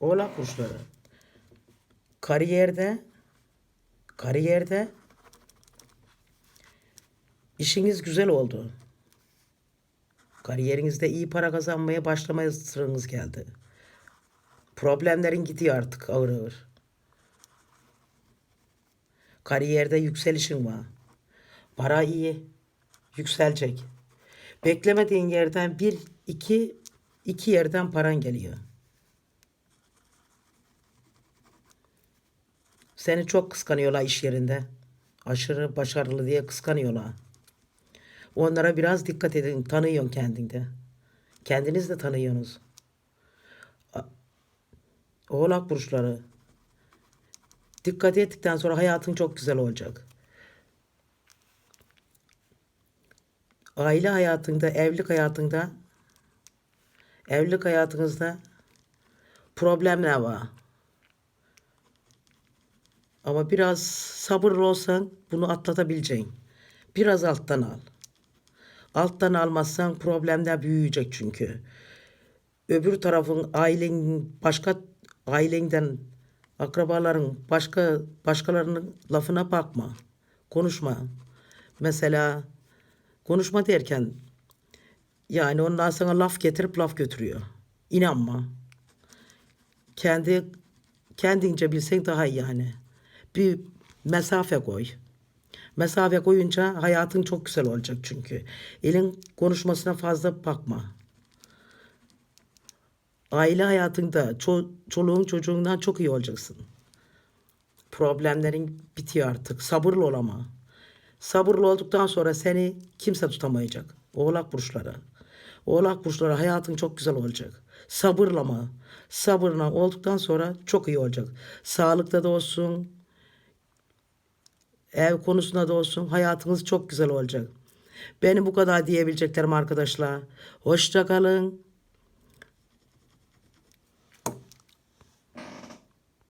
Oğlak burçları. Kariyerde kariyerde işiniz güzel oldu. Kariyerinizde iyi para kazanmaya başlamaya sıranız geldi. Problemlerin gidiyor artık ağır ağır. Kariyerde yükselişin var. Para iyi. Yükselecek. Beklemediğin yerden bir, iki, iki yerden paran geliyor. Seni çok kıskanıyorlar iş yerinde. Aşırı başarılı diye kıskanıyorlar. Onlara biraz dikkat edin. Tanıyorsun kendinde. Kendiniz de tanıyorsunuz. Oğlak burçları. Dikkat ettikten sonra hayatın çok güzel olacak. Aile hayatında, evlilik hayatında, evlilik hayatınızda problemler var. Ama biraz sabırlı olsan bunu atlatabileceksin. Biraz alttan al. Alttan almazsan problemler büyüyecek çünkü. Öbür tarafın ailen başka ailenden akrabaların başka başkalarının lafına bakma. Konuşma. Mesela konuşma derken yani onlar sana laf getirip laf götürüyor. İnanma. Kendi kendince bilsen daha iyi yani. Bir mesafe koy. Mesafe koyunca hayatın çok güzel olacak çünkü. Elin konuşmasına fazla bakma. Aile hayatında ço- çoluğun çocuğundan çok iyi olacaksın. Problemlerin bitiyor artık. Sabırlı ol ama. Sabırlı olduktan sonra seni kimse tutamayacak. Oğlak burçları. Oğlak burçları hayatın çok güzel olacak. Sabırlama. Sabırla olduktan sonra çok iyi olacak. Sağlıkta da olsun, ev konusunda da olsun hayatınız çok güzel olacak. Benim bu kadar diyebileceklerim arkadaşlar. Hoşça kalın.